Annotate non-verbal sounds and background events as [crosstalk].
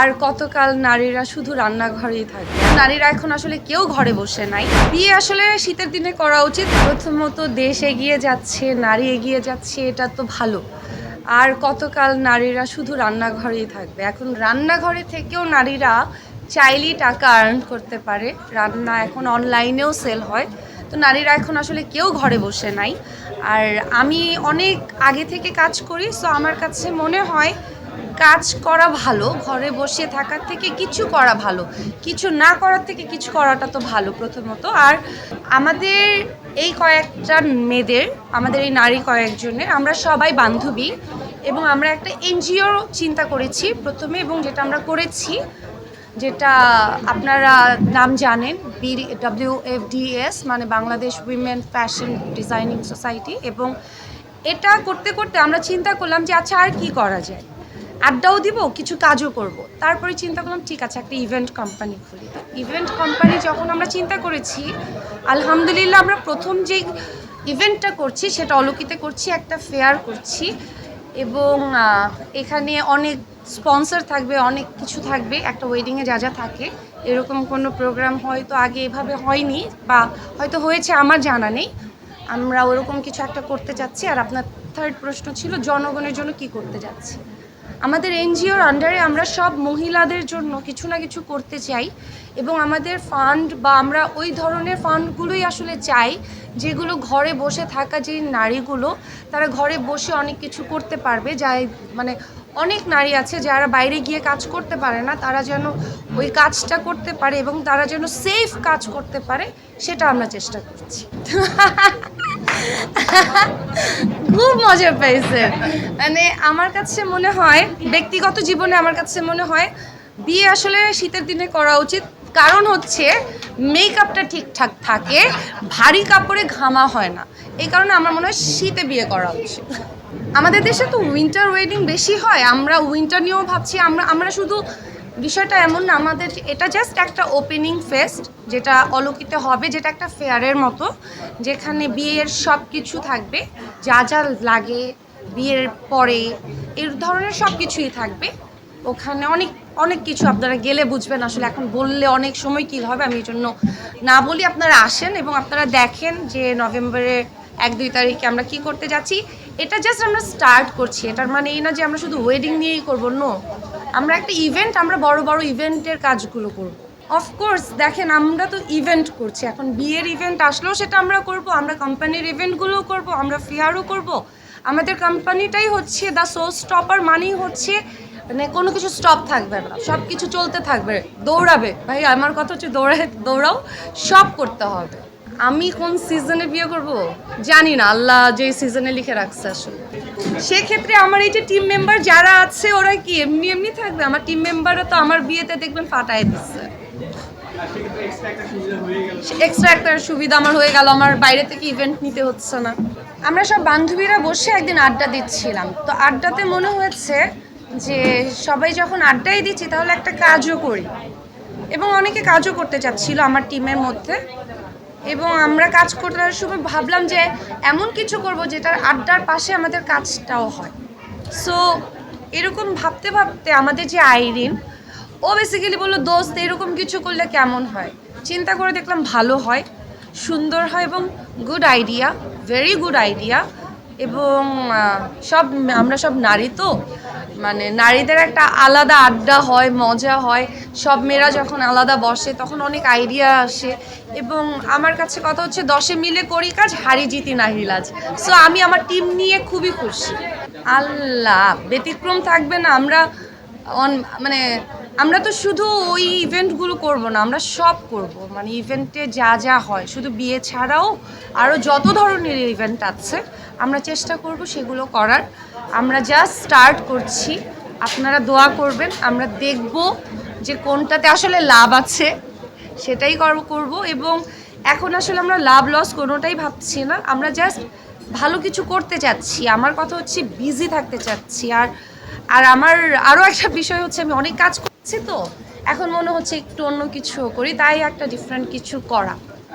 আর কতকাল নারীরা শুধু রান্নাঘরেই থাকে? নারীরা এখন আসলে কেউ ঘরে বসে নাই। বিয়ে আসলে শীতের দিনে করা উচিত। প্রথমত দেশ এগিয়ে যাচ্ছে, নারী এগিয়ে যাচ্ছে, এটা তো ভালো। আর কতকাল নারীরা শুধু রান্নাঘরেই থাকবে? এখন রান্নাঘরে থেকেও নারীরা চাইলেই টাকা আর্ন করতে পারে। রান্না এখন অনলাইনেও সেল হয়। তো নারীরা এখন আসলে কেউ ঘরে বসে নাই। আর আমি অনেক আগে থেকে কাজ করি সো আমার কাছে মনে হয় কাজ করা ভালো, ঘরে বসে থাকার থেকে কিছু করা ভালো, কিছু না করার থেকে কিছু করাটা তো ভালো প্রথমত। আর আমাদের এই কয়েকটা মেয়েদের, আমাদের এই নারী কয়েকজনের, আমরা সবাই বান্ধবী এবং আমরা একটা এনজিও চিন্তা করেছি প্রথমে এবং যেটা আমরা করেছি, যেটা আপনারা নাম জানেন বি ডাব্লিউ এফ ডিএস মানে Bangladesh women fashion designing society এবং এটা করতে করতে আমরা চিন্তা করলাম যে আচ্ছা আর কি করা যায়? আড্ডাও দিব, কিছু কাজও করব। তারপরে চিন্তা করলাম, ঠিক আছে, একটা ইভেন্ট কোম্পানি খুলি। ইভেন্ট কোম্পানি যখন আমরা চিন্তা করেছি, আলহামদুলিল্লাহ আমরা প্রথম যে ইভেন্টটা করছি, সেটা অলৌকিতে করছি, একটা ফেয়ার করছি। এবং এখানে অনেক স্পন্সর থাকবে, অনেক কিছু থাকবে, একটা ওয়েডিংয়ে যা যা থাকে। এরকম কোনো প্রোগ্রাম হয়তো আগে এভাবে হয়নি, বা হয়তো হয়েছে, আমার জানা নেই। আমরা ওরকম কিছু একটা করতে চাচ্ছি আর আপনার থার্ড প্রশ্ন ছিল, জনগণের জন্য কি করতে যাচ্ছি? আমাদের এনজিওর আন্ডারে আমরা সব মহিলাদের জন্য কিছু না কিছু করতে চাই এবং আমাদের ফান্ড বা আমরা ওই ধরনের ফান্ডগুলোই আসলে চাই যেগুলো ঘরে বসে থাকা যে নারীগুলো, তারা ঘরে বসে অনেক কিছু করতে পারবে। যাই মানে অনেক নারী আছে যারা বাইরে গিয়ে কাজ করতে পারে না, তারা যেন ওই কাজটা করতে পারে এবং তারা যেন সেফ কাজ করতে পারে, সেটা আমরা চেষ্টা করছি। [laughs] খুব মজা পেয়েছে। মানে আমার কাছে মনে হয়, ব্যক্তিগত জীবনে আমার কাছে মনে হয়, বিয়ে আসলে শীতের দিনে করা উচিত। কারণ হচ্ছে মেকআপটা ঠিকঠাক থাকে, ভারী কাপড়ে ঘামা হয় না। এই কারণে আমার মনে হয় শীতে বিয়ে করা উচিত। আমাদের দেশে তো উইন্টার ওয়েডিং বেশি হয়, আমরা উইন্টার নিয়েও ভাবছি, আমরা আমরা শুধু বিষয়টা এমন না, আমাদের এটা জাস্ট একটা ওপেনিং ফেস্ট যেটা অলৌকিতে হবে, যেটা একটা ফেয়ারের মতো, যেখানে বিয়ের সব কিছু থাকবে, যা যা লাগে, বিয়ের পরে, এই ধরনের সব কিছুই থাকবে। ওখানে অনেক অনেক কিছু আপনারা গেলে বুঝবেন, আসলে এখন বললে অনেক সময় কী হবে, আমি এই জন্য না বলি আপনারা আসেন এবং আপনারা দেখেন যে নভেম্বরে এক, দুই তারিখে আমরা কি করতে যাচ্ছি। এটা জাস্ট আমরা স্টার্ট করছি, এটার মানে এই না যে আমরা শুধু ওয়েডিং নিয়েই করব নো আমরা একটা ইভেন্ট আমরা বড় বড় ইভেন্টের কাজগুলো করব। অফকোর্স দেখেন, আমরা তো ইভেন্ট করছি। এখন বিয়ের ইভেন্ট আসলেও সেটা আমরা করব, আমরা কোম্পানির ইভেন্টগুলোও করব, আমরা ফেয়ারও করব। আমাদের কোম্পানিটাই হচ্ছে দ্য সো স্টপার মানেই হচ্ছে মানে কোনো কিছু স্টপ থাকবে না সব কিছু চলতে থাকবে, দৌড়াবে। ভাই, আমার কথা হচ্ছে দৌড়ায়, দৌড়াও, সব করতে হবে। আমি কোন সিজনে বিয়ে করব? জানি না, আল্লাহ যে সিজনে লিখে রাখছে আসলে। সেক্ষেত্রে আমার এই যে টিম মেম্বার যারা আছে, ওরা কি এমনি এমনি থাকবে? আমার টিম মেম্বাররা তো আমার বিয়েতে দেখবেন ফাটায় দিচ্ছে। এক্সট্রা একটা সুবিধা আমার হয়ে গেল, আমার বাইরে থেকে ইভেন্ট নিতে হচ্ছে না। আমরা সব বান্ধবীরা বসে একদিন আড্ডা দিচ্ছিলাম। তো আড্ডাতে মনে হয়েছে যে সবাই যখন আড্ডাই দিচ্ছি, তাহলে একটা কাজও করি। এবং অনেকে কাজও করতে চাচ্ছিল আমার টিমের মধ্যে। এবং আমরা কাজ করার সময় ভাবলাম যে এমন কিছু করব যেটার আড্ডার পাশে আমাদের কাজটাও হয়। সো এরকম ভাবতে ভাবতে আমাদের যে আইরিন, ও বেসিক্যালি বলল, দোস্ত, এরকম কিছু করলে কেমন হয়? চিন্তা করে দেখলাম ভালো হয়, সুন্দর হয় এবং good idea very good idea এবং সব, আমরা সব নারী তো? মানে নারীদের একটা আলাদা আড্ডা হয়, মজা হয়। সব মেয়েরা যখন আলাদা বসে, তখন অনেক আইডিয়া আসে। এবং আমার কাছে কথা হচ্ছে, দশে মিলে করি কাজ, হারি জিতি নাহিলাজ সো আমি আমার টিম নিয়ে খুবই খুশি। আল্লাহ, ব্যতিক্রম থাকবে না। আমরা অন- মানে আমরা তো শুধু ওই ইভেন্টগুলো করব না, আমরা সব করব। মানে ইভেন্টে যা যা হয়, শুধু বিয়ে ছাড়াও আরও যত ধরনের ইভেন্ট আছে আমরা চেষ্টা করব সেগুলো করার। আমরা জাস্ট স্টার্ট করছি। আপনারা দোয়া করবেন, আমরা দেখব যে কোনটাতে আসলে লাভ আছে, সেটাই কর- করব এবং এখন আসলে আমরা লাভ লস কোনোটাই ভাবছি না। আমরা জাস্ট ভালো কিছু করতে চাচ্ছি। আমার কথা হচ্ছে বিজি থাকতে চাচ্ছি। আর আর আমার আরও একটা বিষয় হচ্ছে, আমি অনেক কাজ করছি তো, এখন মনে হচ্ছে একটু অন্য কিছু করি, তাই একটা ডিফারেন্ট কিছু করা।